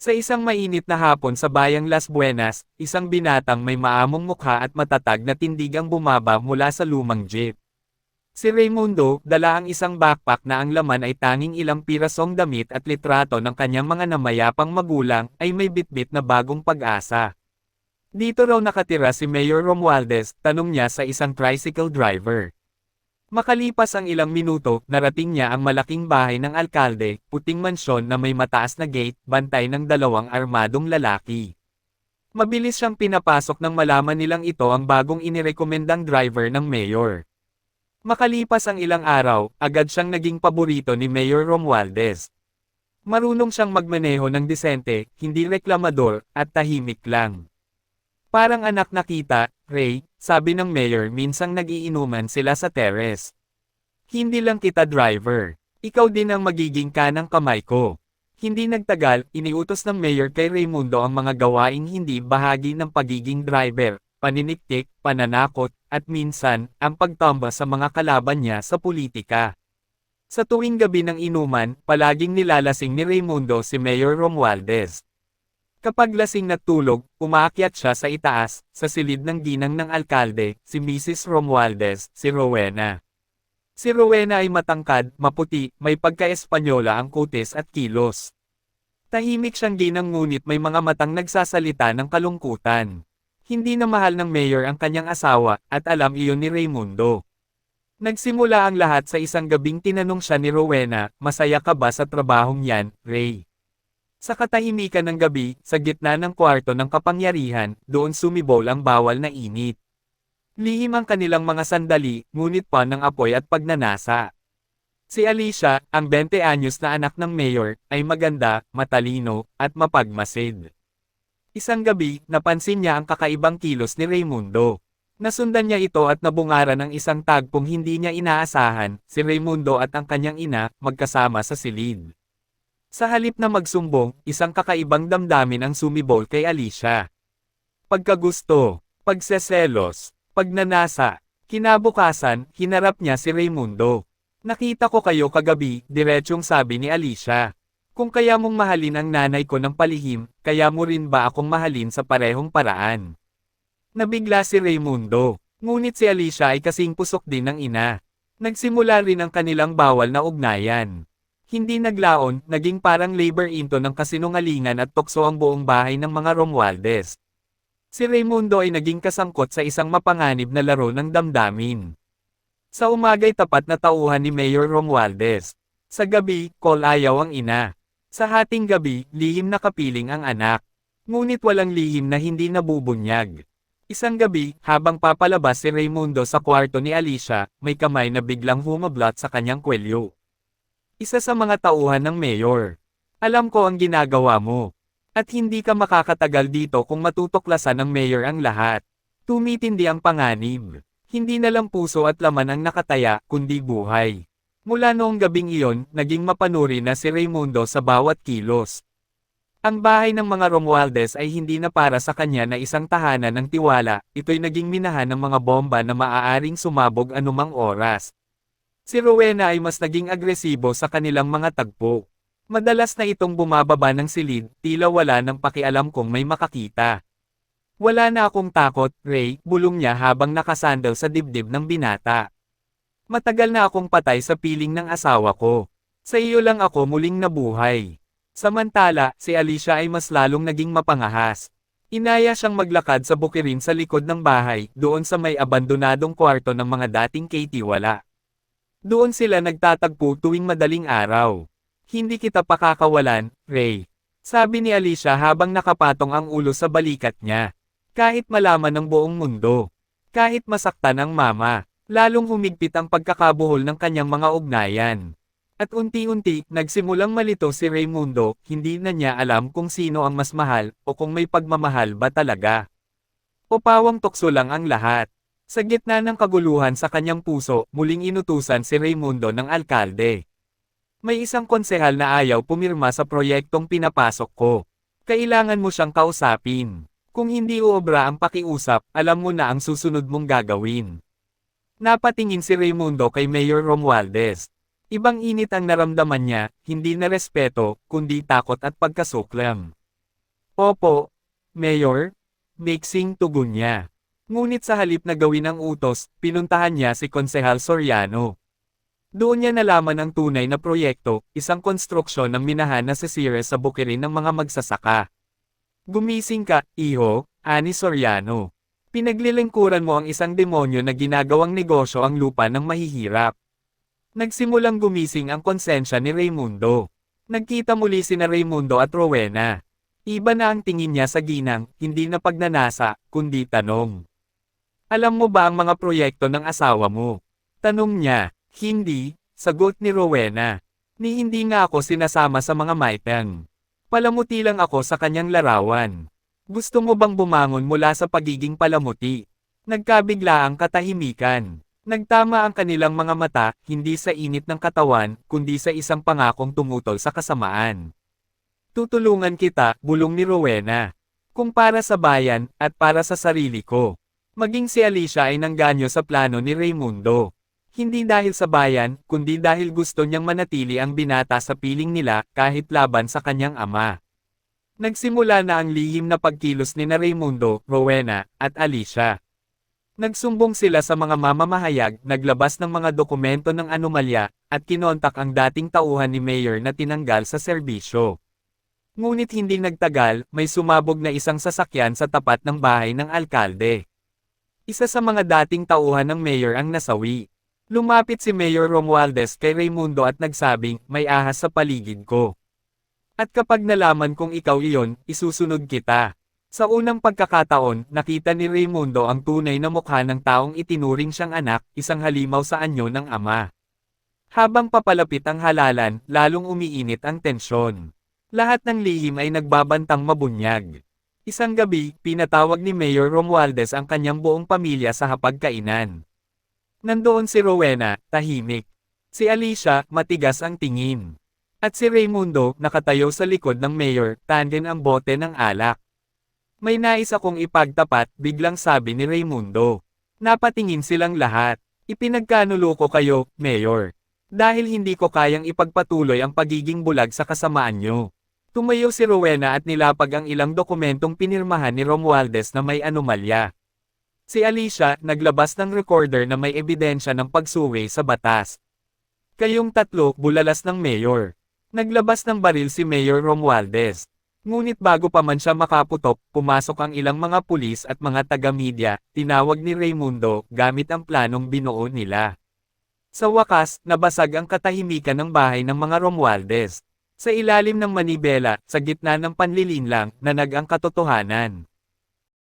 Sa isang mainit na hapon sa bayang Las Buenas, isang binatang may maamong mukha at matatag na tindig ang bumaba mula sa lumang jeep. Si Raimundo, dala ang isang backpack na ang laman ay tanging ilang pirasong damit at litrato ng kanyang mga namayapang magulang, ay may bitbit na bagong pag-asa. Dito raw nakatira si Mayor Romualdez, tanong niya sa isang tricycle driver. Makalipas ang ilang minuto, narating niya ang malaking bahay ng alkalde, puting mansyon na may mataas na gate, bantay ng dalawang armadong lalaki. Mabilis siyang pinapasok nang malaman nilang ito ang bagong inirekomendang driver ng mayor. Makalipas ang ilang araw, agad siyang naging paborito ni Mayor Romualdez. Marunong siyang magmaneho ng disente, hindi reklamador, at tahimik lang. Parang anak na kita, Ray, sabi ng mayor minsang nagiinuman sila sa terrace. Hindi lang kita driver. Ikaw din ang magiging kanang kamay ko. Hindi nagtagal, iniutos ng mayor kay Raimundo ang mga gawaing hindi bahagi ng pagiging driver, paniniktik, pananakot, at minsan, ang pagtamba sa mga kalaban niya sa politika. Sa tuwing gabi ng inuman, palaging nilalasing ni Raimundo si Mayor Romualdez. Kapag lasing na tulog, umaakyat siya sa itaas, sa silid ng ginang ng alkalde, si Mrs. Romualdez, si Rowena. Si Rowena ay matangkad, maputi, may pagka-Espanyola ang kutis at kilos. Tahimik siyang ginang ngunit may mga matang nagsasalita ng kalungkutan. Hindi na mahal ng mayor ang kanyang asawa, at alam iyon ni Raimundo. Nagsimula ang lahat sa isang gabing tinanong siya ni Rowena, masaya ka ba sa trabahong yan, Ray? Sa katahimikan ng gabi, sa gitna ng kwarto ng kapangyarihan, doon sumibol ang bawal na init. Lihim ang kanilang mga sandali, ngunit pa ng apoy at pagnanasa. Si Alicia, ang 20 anyos na anak ng mayor, ay maganda, matalino, at mapagmasid. Isang gabi, napansin niya ang kakaibang kilos ni Raimundo. Nasundan niya ito at nabungara ng isang tagpong hindi niya inaasahan, si Raimundo at ang kanyang ina, magkasama sa silid. Sa halip na magsumbong, isang kakaibang damdamin ang sumibol kay Alicia. Pagkagusto, pagseselos, pagnanasa, kinabukasan, hinarap niya si Raimundo. Nakita ko kayo kagabi, diretsyong sabi ni Alicia. Kung kaya mong mahalin ang nanay ko ng palihim, kaya mo rin ba akong mahalin sa parehong paraan? Nabigla si Raimundo, ngunit si Alicia ay kasing pusok din ng ina. Nagsimula rin ang kanilang bawal na ugnayan. Hindi naglaon, naging parang labor into ng kasinungalingan at tukso ang buong bahay ng mga Romualdez. Si Raimundo ay naging kasangkot sa isang mapanganib na laro ng damdamin. Sa umagay tapat na tauhan ni Mayor Romualdez. Sa gabi, call ayaw ang ina. Sa hating gabi, lihim na kapiling ang anak. Ngunit walang lihim na hindi nabubunyag. Isang gabi, habang papalabas si Raimundo sa kwarto ni Alicia, may kamay na biglang humablot sa kanyang kwelyo. Isa sa mga tauhan ng mayor. Alam ko ang ginagawa mo. At hindi ka makakatagal dito kung matutuklasan ng mayor ang lahat. Tumitindi ang panganib. Hindi na lang puso at laman ang nakataya, kundi buhay. Mula noong gabing iyon, naging mapanuri na si Raimundo sa bawat kilos. Ang bahay ng mga Romualdez ay hindi na para sa kanya na isang tahanan ng tiwala, ito'y naging minahan ng mga bomba na maaaring sumabog anumang oras. Si Rowena ay mas naging agresibo sa kanilang mga tagpo. Madalas na itong bumababa ng silid, tila wala ng pakialam kung may makakita. Wala na akong takot, Ray, bulong niya habang nakasandal sa dibdib ng binata. Matagal na akong patay sa piling ng asawa ko. Sa iyo lang ako muling nabuhay. Samantala, si Alicia ay mas lalong naging mapangahas. Inaya siyang maglakad sa bukirin sa likod ng bahay, doon sa may abandonadong kwarto ng mga dating katiwala. Doon sila nagtatagpo tuwing madaling araw. Hindi kita pakakawalan, Ray. Sabi ni Alicia habang nakapatong ang ulo sa balikat niya. Kahit malaman ng buong mundo. Kahit masaktan ang mama. Lalong humigpit ang pagkakabuhol ng kanyang mga ugnayan. At unti-unti, nagsimulang malito si Raimundo, hindi na niya alam kung sino ang mas mahal, o kung may pagmamahal ba talaga. O pawang tukso lang ang lahat. Sa gitna ng kaguluhan sa kanyang puso, muling inutusan si Raimundo ng alkalde. May isang konsehal na ayaw pumirma sa proyektong pinapasok ko. Kailangan mo siyang kausapin. Kung hindi uobra ang pakiusap, alam mo na ang susunod mong gagawin. Napatingin si Raimundo kay Mayor Romualdez. Ibang init ang naramdaman niya, hindi na respeto, kundi takot at pagkasuklam. Opo, Mayor, mixing tugon niya. Ngunit sa halip na gawin ang utos, pinuntahan niya si Konsehal Soriano. Doon niya nalaman ang tunay na proyekto, isang konstruksyon ng minahan na sisire sa bukirin ng mga magsasaka. Gumising ka, iho, ani Soriano. Pinaglilingkuran mo ang isang demonyo na ginagawang negosyo ang lupa ng mahihirap. Nagsimulang gumising ang konsensya ni Raimundo. Nagkita muli sina Raimundo at Rowena. Iba na ang tingin niya sa ginang, hindi na pagnanasa, kundi tanong. Alam mo ba ang mga proyekto ng asawa mo? Tanong niya, hindi, sagot ni Rowena. Ni hindi nga ako sinasama sa mga maitang. Palamuti lang ako sa kanyang larawan. Gusto mo bang bumangon mula sa pagiging palamuti? Nagkabigla ang katahimikan. Nagtama ang kanilang mga mata, hindi sa init ng katawan, kundi sa isang pangakong tumutol sa kasamaan. Tutulungan kita, bulong ni Rowena. Kung para sa bayan, at para sa sarili ko. Maging si Alicia ay nangganyo sa plano ni Raimundo. Hindi dahil sa bayan, kundi dahil gusto niyang manatili ang binata sa piling nila, kahit laban sa kanyang ama. Nagsimula na ang lihim na pagkilos ni na Raimundo, Rowena, at Alicia. Nagsumbong sila sa mga mamamahayag, naglabas ng mga dokumento ng anomalya, at kinontak ang dating tauhan ni Mayor na tinanggal sa serbisyo. Ngunit hindi nagtagal, may sumabog na isang sasakyan sa tapat ng bahay ng alkalde. Isa sa mga dating tauhan ng mayor ang nasawi. Lumapit si Mayor Romualdez kay Raimundo at nagsabing, may ahas sa paligid ko. At kapag nalaman kong ikaw iyon, isusunod kita. Sa unang pagkakataon, nakita ni Raimundo ang tunay na mukha ng taong itinuring siyang anak, isang halimaw sa anyo ng ama. Habang papalapit ang halalan, lalong umiinit ang tensyon. Lahat ng lihim ay nagbabantang mabunyag. Isang gabi, pinatawag ni Mayor Romualdez ang kanyang buong pamilya sa hapagkainan. Nandoon si Rowena, tahimik. Si Alicia, matigas ang tingin. At si Raimundo, nakatayo sa likod ng mayor, tandem ang bote ng alak. May nais akong ipagtapat, biglang sabi ni Raimundo. Napatingin silang lahat. Ipinagkanulo ko kayo, Mayor. Dahil hindi ko kayang ipagpatuloy ang pagiging bulag sa kasamaan nyo. Tumayo si Rowena at nilapag ang ilang dokumentong pinirmahan ni Romualdez na may anomalya. Si Alicia, naglabas ng recorder na may ebidensya ng pagsuwi sa batas. Kayong tatlo, bulalas ng mayor. Naglabas ng baril si Mayor Romualdez. Ngunit bago pa man siya makaputok, pumasok ang ilang mga pulis at mga taga-media, tinawag ni Raimundo, gamit ang planong binuo nila. Sa wakas, nabasag ang katahimikan ng bahay ng mga Romualdez. Sa ilalim ng manibela, sa gitna ng panlilinlang, nanag ang katotohanan.